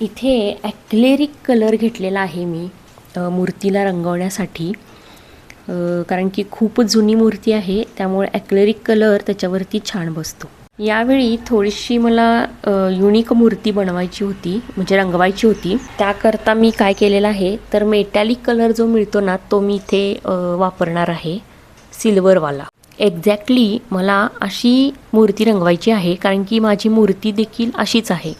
इथे ॲक्लेरिक कलर घेतलेला आहे मी मूर्तीला रंगवण्यासाठी. कारण की खूप जुनी मूर्ती आहे त्यामुळे ॲक्लेरिक कलर त्याच्यावरती छान बसतो. यावेळी थोडीशी मला युनिक मूर्ती बनवायची होती म्हणजे रंगवायची होती. त्याकरता मी काय केलेलं आहे तर मेटॅलिक कलर जो मिळतो ना तो मी इथे वापरणार आहे सिल्वरवाला एक्झॅक्टली मला अशी मूर्ती रंगवायची आहे कारण की माझी मूर्ती देखील अशीच आहे.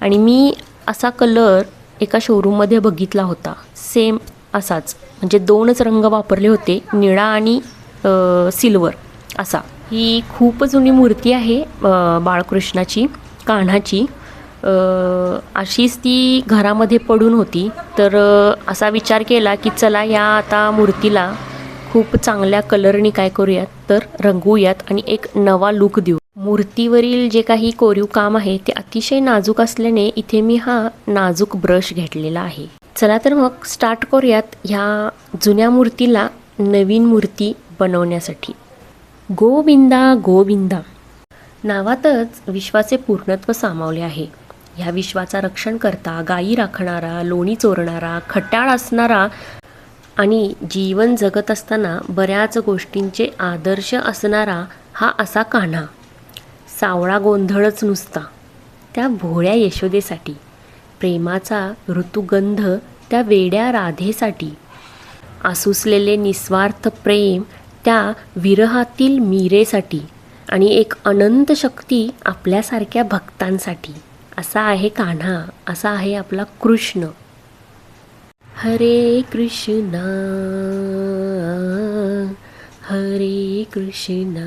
आणि मी असा कलर एका शोरूममध्ये बघितला होता. सेम असाच. म्हणजे दोनच रंग वापरले होते निळा आणि सिल्वर असा. ही खूप जुनी मूर्ती आहे बाळकृष्णाची कान्हाची. अशीच ती घरामध्ये पडून होती. तर असा विचार केला की चला या आता मूर्तीला खूप चांगल्या कलरनी काय करूयात? तर रंगवूयात आणि एक नवा लुक देऊ मूर्तीवरील जे काही कोरीव काम आहे ते अतिशय नाजूक असल्याने इथे मी हा नाजूक ब्रश घेतलेला आहे. चला तर मग स्टार्ट करूयात ह्या जुन्या मूर्तीला नवीन मूर्ती बनवण्यासाठी. गोविंदा गोविंदा. नावातच विश्वाचे पूर्णत्व सामावले आहे. ह्या विश्वाचा रक्षण करता गायी राखणारा लोणी चोरणारा खट्याळ असणारा आणि जीवन जगत असताना बऱ्याच गोष्टींचे आदर्श असणारा हा असा कान्हा. सावळा गोंधळच नुसता. त्या भोळ्या यशोदेसाठी प्रेमाचा ऋतुगंध त्या वेड्या राधेसाठी. आसुसलेले निस्वार्थ प्रेम त्या विरहातील मीरेसाठी आणि एक अनंत शक्ती आपल्यासारख्या भक्तांसाठी. असा आहे कान्हा असा आहे आपला कृष्ण. हरे कृष्णा हरे कृष्णा.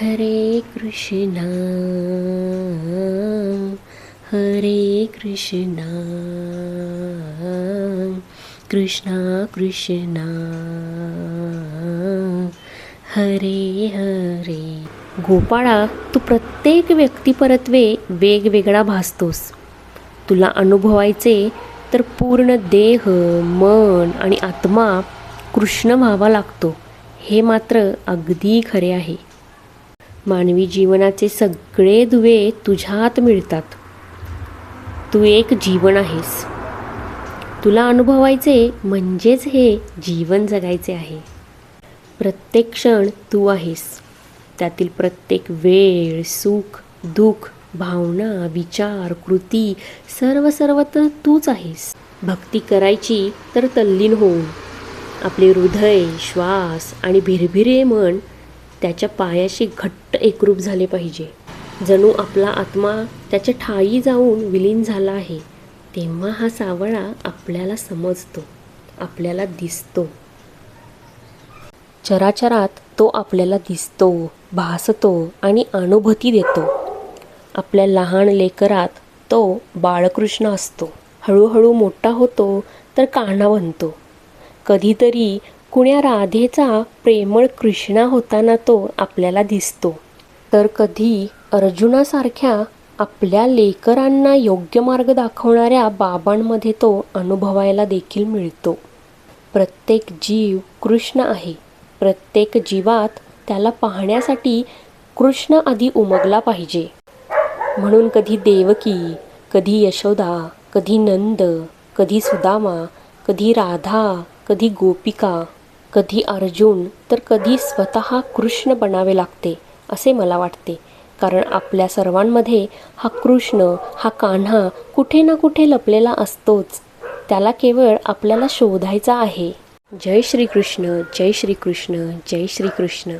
हरे कृष्णा हरे कृष्णा कृष्णा कृष्णा हरे हरे। गोपाळा तू प्रत्येक व्यक्तिपरत्वे वेगवेगळा भासतोस. तुला अनुभवायचे तर पूर्ण देह मन आणि आत्मा कृष्ण व्हावा लागतो. हे मात्र अगदी खरे आहे. मानवी जीवनाचे सगळे दुवे तुझ्यात मिळतात. तू एक जीवन आहेस. तुला अनुभवायचे म्हणजेच हे जीवन जगायचे आहे. प्रत्येक क्षण तू आहेस. त्यातील प्रत्येक वेळ सुख दुःख भावना विचार कृती सर्व सर्व तर तूच आहेस. भक्ती करायची तर तल्लीन होऊन. आपले हृदय श्वास आणि भिरभिरे मन त्याच्या पायाशी घट्ट एकरूप झाले पाहिजे. जणू आपला आत्मा त्याच्या ठाई जाऊन विलीन झाला आहे तेव्हा हा सावळा आपल्याला समजतो आपल्याला दिसतो. चराचरात तो आपल्याला दिसतो भासतो आणि अनुभूती देतो. आपल्या लहान लेकरात तो बाळकृष्ण असतो. हळूहळू मोठा होतो तर कान्हा बनतो कधीतरी कुण्या राधेचा प्रेमळ कृष्णा होताना तो आपल्याला दिसतो. तर कधी अर्जुनासारख्या आपल्या लेकरांना योग्य मार्ग दाखवणाऱ्या बाबांमध्ये तो अनुभवायला देखील मिळतो. प्रत्येक जीव कृष्ण आहे. प्रत्येक जीवात त्याला पाहण्यासाठी कृष्ण आधी उमगला पाहिजे. म्हणून कधी देवकी कधी यशोदा कधी नंद कधी सुदामा कधी राधा कधी गोपिका कधी अर्जुन तर कधी स्वतः कृष्ण बनावे लागते असे मला वाटते. कारण आपल्या सर्वांमध्ये हा कृष्ण हा कान्हा कुठे ना कुठे लपलेला असतोच. त्याला केवळ आपल्याला शोधायचा आहे. जय श्रीकृष्ण जय श्रीकृष्ण जय श्रीकृष्ण.